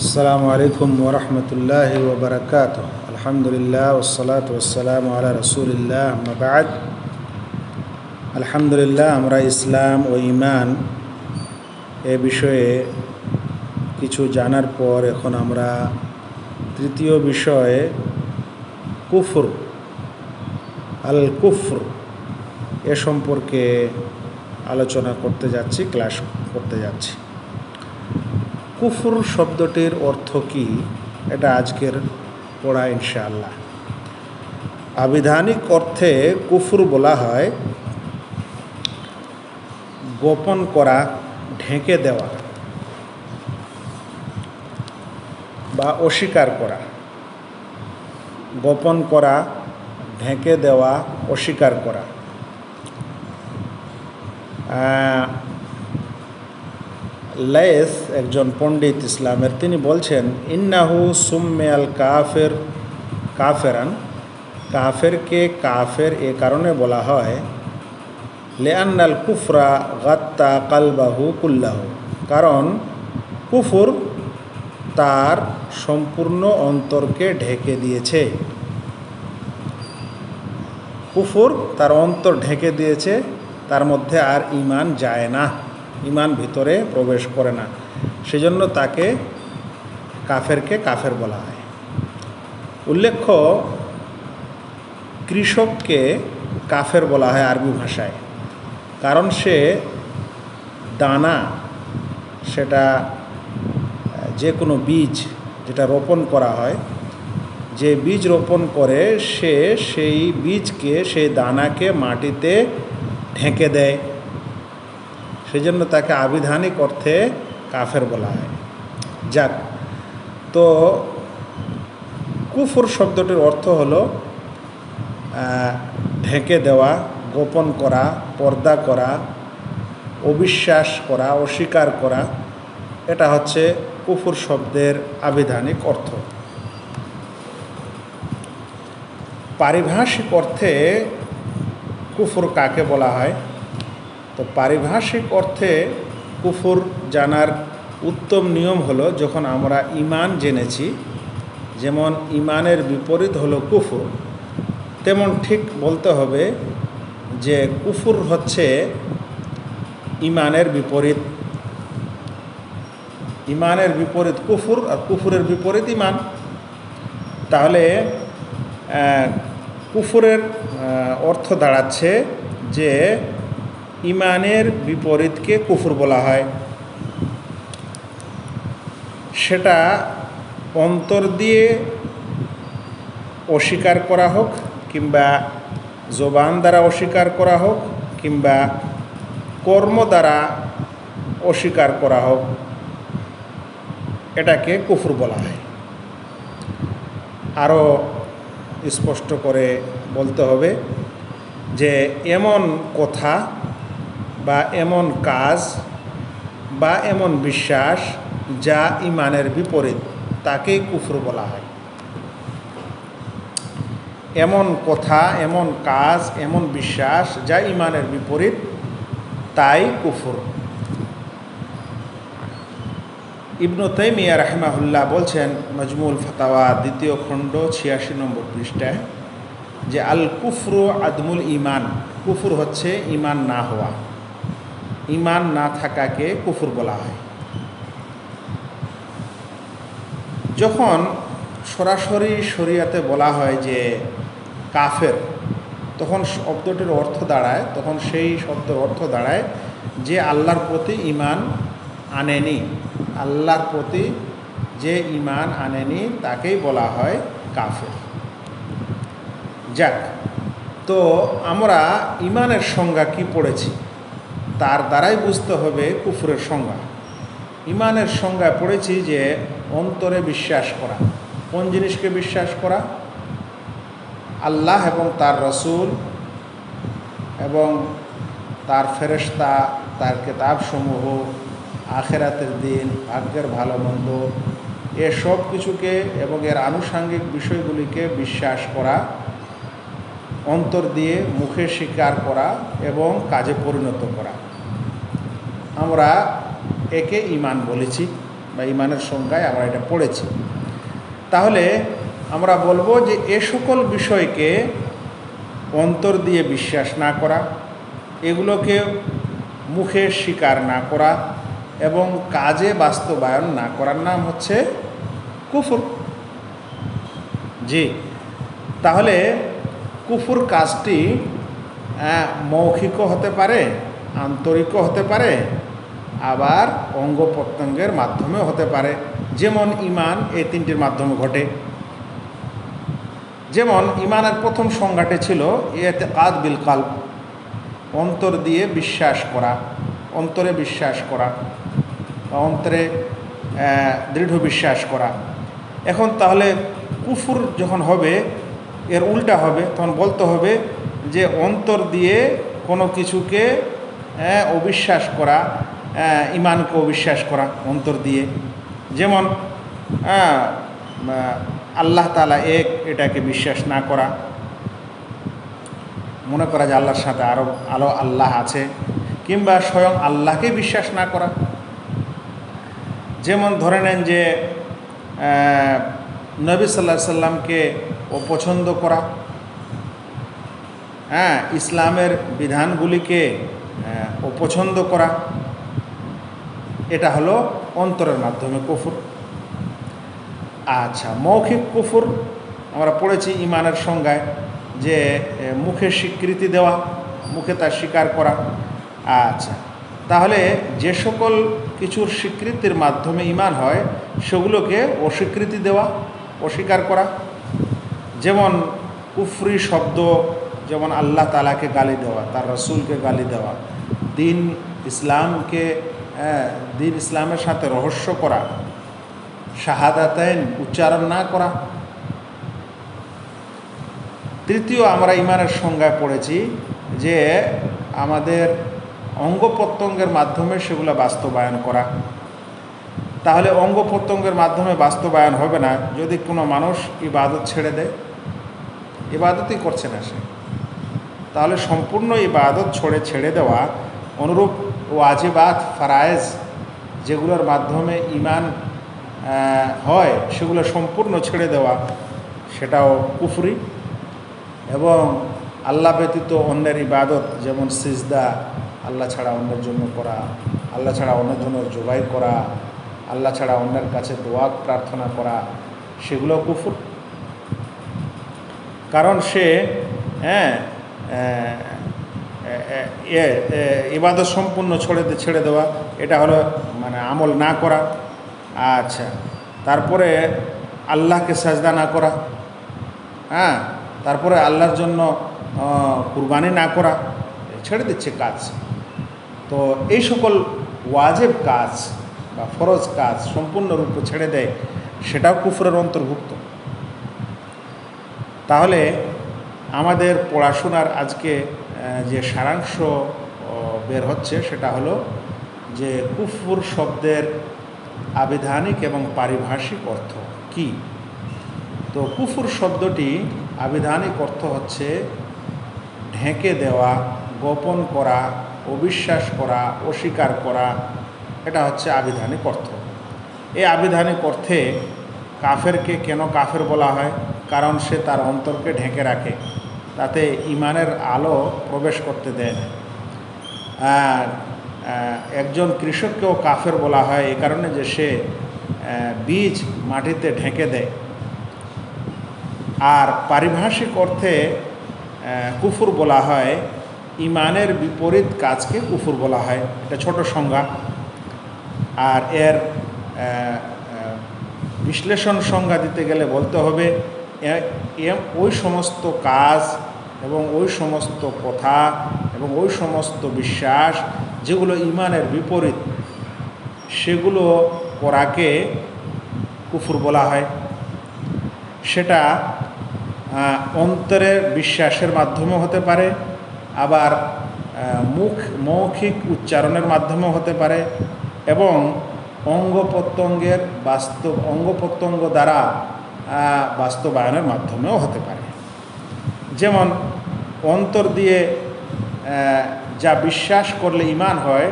السلام عليكم ورحمة الله وبركاته الحمد لله والصلاة والسلام على رسول الله أما بعد আলহামদুলিল্লাহ আমরা ইসলাম ও ইমান এ বিষয়ে কিছু জানার পর এখন আমরা তৃতীয় বিষয়ে কুফর আল কুফর এ সম্পর্কে আলোচনা করতে যাচ্ছি ক্লাস করতে যাচ্ছি কুফর শব্দটির অর্থ কি, এটা আজকের পড়া ইনশাআল্লাহ। আবিধানিক অর্থে কুফুর বলা হয় গোপন করা, ঢেকে দেওয়া বা অস্বীকার করা। গোপন করা, ঢেকে দেওয়া, অস্বীকার করা। লেস একজন পণ্ডিত ইসলামের, তিনি বলছেন, ইন্নাহু সুম্মে আল কাফের কাফেরান, কাফেরকে কাফের এ কারণে বলা হয়, লেআন্নাল কুফরা গাত্তা কালবাহু কুল্লাহু, কারণ কুফুর তার সম্পূর্ণ অন্তরকে ঢেকে দিয়েছে। কুফুর তার অন্তর ঢেকে দিয়েছে, তার মধ্যে আর ইমান যায় না। ইমান ভিতরে প্রবেশ করে না। সেজন্য তাকে কাফেরকে কাফের বলা হয়। উল্লেখ্য, কৃষককে কাফের বলা হয় আরবি ভাষায়। কারণ সে দানা, সেটা, যে কোনো বীজ যেটা রোপণ করা হয়, যে বীজ রোপণ করে সে সেই বীজকে, সেই দানাকে মাটিতে ঢেকে দেয়। সেজন্য তাকে আবিধানিক অর্থে কাফের বলা হয়। যাক, তো কুফর শব্দটির অর্থ হলো ঢেকে দেওয়া, গোপন করা, পর্দা করা, অবিশ্বাস করা, অস্বীকার করা, এটা হচ্ছে কুফুর শব্দের আবিধানিক অর্থ। পারিভাষিক অর্থে কুফুর কাকে বলা হয়? তো পারিভাষিক অর্থে কুফুর জানার উত্তম নিয়ম হলো যখন আমরা ইমান জেনেছি, যেমন ইমানের বিপরীত হলো কুফুর, তেমন ঠিক বলতে হবে যে কুফুর হচ্ছে ইমানের বিপরীত। ইমানের বিপরীত কুফুর আর কুফুরের বিপরীত ইমান তাহলে কুফুরের অর্থ দাঁড়াচ্ছে যে ইমানের বিপরীতকে কুফুর বলা হয়। সেটা অন্তর দিয়ে অস্বীকার করা হোক কিংবা জবান দ্বারা অস্বীকার করা হোক কিংবা কর্ম দ্বারা অস্বীকার করা হোক, এটাকে কুফুর বলা হয়। আরও স্পষ্ট করে বলতে হবে যে, এমন কথা বা এমন কাজ বা এমন বিশ্বাস যা ইমানের বিপরীত, তাকেই কুফর বলা হয়। এমন কথা, এমন কাজ, এমন বিশ্বাস যা ইমানের বিপরীত, তাই কুফুর। ইবনু তৈমিয়া রাহমাহুল্লাহ বলছেন, মজমুল ফতাওয়া দ্বিতীয় খণ্ড ছিয়াশি নম্বর পৃষ্ঠায় যে আল কুফরু আদমুল ইমান, কুফুর হচ্ছে ইমান না হওয়া। ইমান না থাকাকে কুফুর বলা হয়। যখন সরাসরি শরিয়াতে বলা হয় যে কাফের, তখন শব্দটির অর্থ দাঁড়ায়, তখন সেই শব্দের অর্থ দাঁড়ায় যে আল্লাহর প্রতি ইমান আনেনি। আল্লাহর প্রতি যে ইমান আনেনি তাকেই বলা হয় কাফের। যাক, তো আমরা ইমানের সংজ্ঞা কি পড়েছি? তার দ্বারাই বুঝতে হবে কুফুরের সংজ্ঞা। ইমানের সংজ্ঞা পড়েছি যে অন্তরে বিশ্বাস করা। কোন জিনিসকে বিশ্বাস করা? আল্লাহ এবং তার রসুল এবং তার ফেরেস্তা তার কেতাবসমূহ, আখেরাতের দিন, ভাগ্যের ভালো মন্দ, এ সব কিছুকে এবং এর আনুষাঙ্গিক বিষয়গুলিকে বিশ্বাস করা, অন্তর দিয়ে মুখে স্বীকার করা এবং কাজে পরিণত করা। আমরা একে ইমান বলেছি বা ইমানের সংজ্ঞায় আমরা এটা পড়েছি। তাহলে আমরা বলব যে এ সকল বিষয়কে অন্তর দিয়ে বিশ্বাস না করা, এগুলোকে মুখে স্বীকার না করা এবং কাজে বাস্তবায়ন না করার নাম হচ্ছে কুফুর। জি, তাহলে কুফুর কাজটি মৌখিকও হতে পারে, আন্তরিকও হতে পারে আবার অঙ্গ প্রত্যঙ্গের মাধ্যমেও হতে পারে। যেমন ইমান, এই তিনটির মাধ্যমে ঘটে। যেমন ইমানের প্রথম সংজ্ঞাটি ছিল এতে কাদ বিল অন্তর দিয়ে বিশ্বাস করা, অন্তরে বিশ্বাস করা অন্তরে দৃঢ় বিশ্বাস করা। এখন তাহলে কুফুর যখন হবে, এর উল্টা হবে, তখন বলতে হবে যে অন্তর দিয়ে কোনো কিছুকে অবিশ্বাস করা ইমানকে অবিশ্বাস করা অন্তর দিয়ে। যেমন আল্লাহ তালা এক এটাকে বিশ্বাস না করা। মনে করা যে আল্লাহর সাথে আরও আলো আল্লাহ আছে, কিংবা স্বয়ং আল্লাহকে বিশ্বাস না করা। যেমন ধরে নেন যে নবী সাল্লাহ সাল্লামকে অপছন্দ করা। হ্যাঁ ইসলামের বিধানগুলিকে অপছন্দ করা। এটা হলো অন্তরের মাধ্যমে কুফুর। আচ্ছা মৌখিক কুফুর, আমরা পড়েছি ইমানের সংজ্ঞায় যে মুখে স্বীকৃতি দেওয়া, মুখে তা স্বীকার করা। আচ্ছা তাহলে যে সকল কিছুর স্বীকৃতির মাধ্যমে ইমান হয়, সেগুলোকে অস্বীকৃতি দেওয়া, অস্বীকার করা। যেমন কুফরি শব্দ, যেমন আল্লাহ তালাকে গালি দেওয়া, তার রসুলকে গালি দেওয়া। দিন ইসলামকে দিন ইসলামের সাথে রহস্য করা শাহাদাতাইন উচ্চারণ না করা। তৃতীয়, আমরা ইমানের সংজ্ঞায় পড়েছি যে আমাদের অঙ্গ প্রত্যঙ্গের মাধ্যমে সেগুলো বাস্তবায়ন করা। তাহলে অঙ্গ প্রত্যঙ্গের মাধ্যমে বাস্তবায়ন হবে না, যদি কোনো মানুষ ইবাদত ছেড়ে দেয়। ইবাদতই করছে না সে। তাহলে সম্পূর্ণ ইবাদত ছড়ে, ছেড়ে দেওয়া অনুরূপ ওয়াজিবাত, ফারায়েজ যেগুলোর মাধ্যমে ইমান হয়, সেগুলো সম্পূর্ণ ছেড়ে দেওয়া, সেটাও কুফরি। এবং আল্লাহ ব্যতীত অন্যের ইবাদত, যেমন সিজদা, আল্লাহ ছাড়া অন্যের জন্য করা, আল্লাহ ছাড়া অন্যের জন্য জোগাই করা, আল্লাহ ছাড়া অন্যের কাছে দোয়া, প্রার্থনা করা, সেগুলো কুফুর। কারণ সে হ্যাঁ এ ইবাদত সম্পূর্ণ ছেড়ে ছেড়ে দেওয়া, এটা হলো মানে আমল না করা। আচ্ছা তারপরে আল্লাহকে সাজদা না করা হ্যাঁ তারপরে আল্লাহর জন্য কুরবানি না করা, ছেড়ে দিচ্ছে কাজ। তো এই সকল ওয়াজেব কাজ বা ফরজ কাজ সম্পূর্ণরূপে ছেড়ে দেয়, সেটাও কুফরের অন্তর্ভুক্ত। তাহলে আমাদের পড়াশোনার আজকে যে সারাংশ বের হচ্ছে সেটা হলো যে কুফুর শব্দের আবিধানিক এবং পারিভাষিক অর্থ কি? তো কুফুর শব্দটি আবিধানিক অর্থ হচ্ছে ঢেকে দেওয়া, গোপন করা, অবিশ্বাস করা, অস্বীকার করা, এটা হচ্ছে আবিধানিক অর্থ। এই আবিধানিক অর্থে কাফেরকে কেন কাফের বলা হয়? কারণ সে তার অন্তরকে ঢেকে রাখে। তাতে ইমানের আলো প্রবেশ করতে দেয়। আর একজন কৃষককেও কাফের বলা হয় এই কারণে যে সে বীজ মাটিতে ঢেকে দেয়। আর পারিভাষিক অর্থে কুফুর বলা হয়, ইমানের বিপরীত কাজকে কুফুর বলা হয়। এটা ছোট সংজ্ঞা। আর এর বিশ্লেষণ সংজ্ঞা দিতে গেলে বলতে হবে এ- এ- ওই সমস্ত কাজ এবং ওই সমস্ত কথা এবং ওই সমস্ত বিশ্বাস যেগুলো ইমানের বিপরীত, সেগুলো করাকে কুফুর বলা হয়। সেটা অন্তরের বিশ্বাসের মাধ্যমেও হতে পারে, আবার মুখ, মৌখিক উচ্চারণের মাধ্যমেও হতে পারে এবং অঙ্গ প্রত্যঙ্গের বাস্তব অঙ্গ প্রত্যঙ্গ দ্বারা বাস্তবায়নের মাধ্যমেও হতে পারে। যেমন অন্তর দিয়ে যা বিশ্বাস করলে ইমান হয়,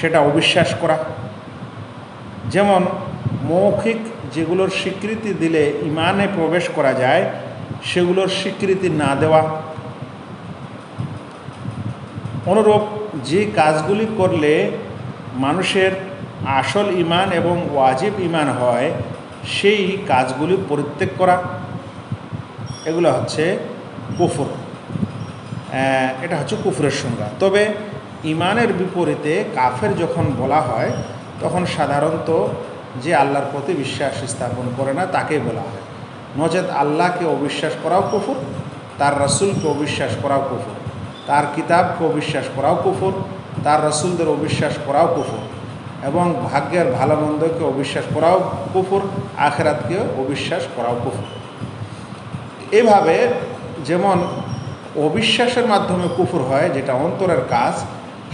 সেটা অবিশ্বাস করা। যেমন মৌখিক যেগুলোর স্বীকৃতি দিলে ইমানে প্রবেশ করা যায়, সেগুলোর স্বীকৃতি না দেওয়া। অনুরূপ যে কাজগুলি করলে মানুষের আসল ইমান এবং ওয়াজিব ইমান হয় সেই কাজগুলি পরিত্যাগ করা, এগুলো হচ্ছে কুফর। এটা হচ্ছে কুফরের সংজ্ঞা। তবে ইমানের বিপরীতে কাফের যখন বলা হয়, তখন সাধারণত যে আল্লাহর প্রতি বিশ্বাস স্থাপন করে না, তাকেই বলা হয়। নচেত আল্লাহকে অবিশ্বাস করাও কুফুর, তার রসুলকে অবিশ্বাস করাও কুফুর, তার কিতাবকে অবিশ্বাস করাও কুফর, তার রসুলদের অবিশ্বাস করাও কুফর। এবং ভাগ্যের ভালো মন্দকে অবিশ্বাস করাও কুফর আখেরাতকে অবিশ্বাস করাও কুফর। এভাবে যেমন অবিশ্বাসের মাধ্যমে কুফুর হয়, যেটা অন্তরের কাজ,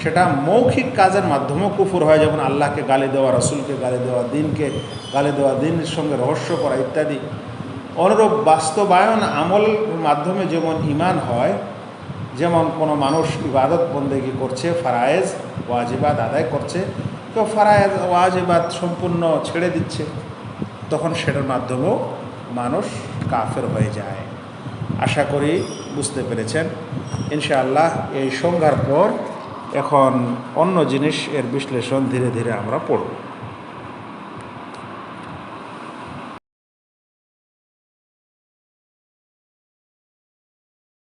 সেটা মৌখিক কাজের মাধ্যমেও কুফুর হয়, যেমন আল্লাহকে গালি দেওয়া, রসুলকে গালি দেওয়া, দিনকে গালি দেওয়া, দিনের সঙ্গে রহস্য করা ইত্যাদি। অনুরূপ বাস্তবায়ন আমল মাধ্যমে যেমন ইমান হয়, যেমন কোনো মানুষ ইবাদত বন্দেগি করছে, ফারায়েজ ওয়াজিবাদ আদায় করছে কেউ ফারায়েজ ওয়াজেবাদ সম্পূর্ণ ছেড়ে দিচ্ছে। তখন সেটার মাধ্যমেও মানুষ কাফের হয়ে যায়। আশা করি বুঝতে পেরেছেন। ইনশাআল্লাহ এই সংজ্ঞার পর এখন অন্য জিনিস এর বিশ্লেষণ ধীরে ধীরে আমরা পড়ব।